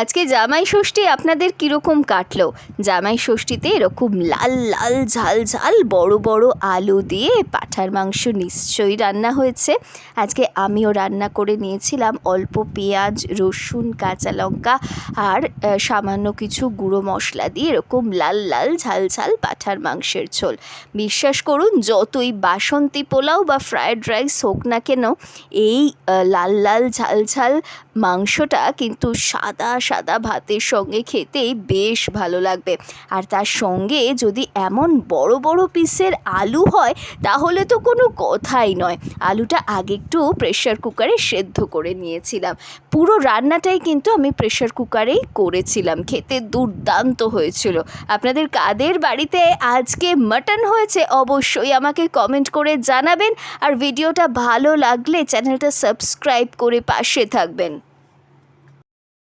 আজকে জামাই ষষ্ঠী আপনাদের কীরকম কাটলো? জামাই ষষ্ঠীতে এরকম লাল লাল, ঝাল ঝাল, বড় বড় আলু দিয়ে পাঁঠার মাংস নিশ্চয়ই রান্না হয়েছে। আজকে আমিও রান্না করে নিয়েছিলাম অল্প পেঁয়াজ, রসুন, কাঁচা লঙ্কা আর সামান্য কিছু গুঁড়ো মশলা দিয়ে এরকম লাল লাল, ঝাল ঝাল পাঁঠার মাংসের ঝোল। বিশ্বাস করুন, যতই বাসন্তী পোলাও বা ফ্রায়েড রাইস হোক না কেন, এই লাল লাল, ঝাল ঝাল মাংসটা কিন্তু সাদা সাদা ভাতের সঙ্গে খেতেই বেশ ভালো লাগবে। আর তার সঙ্গে যদি এমন বড় বড় পিসের আলু হয়, তাহলে তো কোনো কথাই নয়। আলুটা আগে একটু প্রেশার কুকারে সেদ্ধ করে নিয়েছিলাম। পুরো রান্নাটাই কিন্তু আমি প্রেশার কুকারেই করেছিলাম। খেতে দুর্দান্ত হয়েছিল। আপনাদের কাদের বাড়িতে আজকে মাটন হয়েছে অবশ্যই আমাকে কমেন্ট করে জানাবেন। আর ভিডিওটা ভালো লাগলে চ্যানেলটা সাবস্ক্রাইব করে পাশে থাকবেন।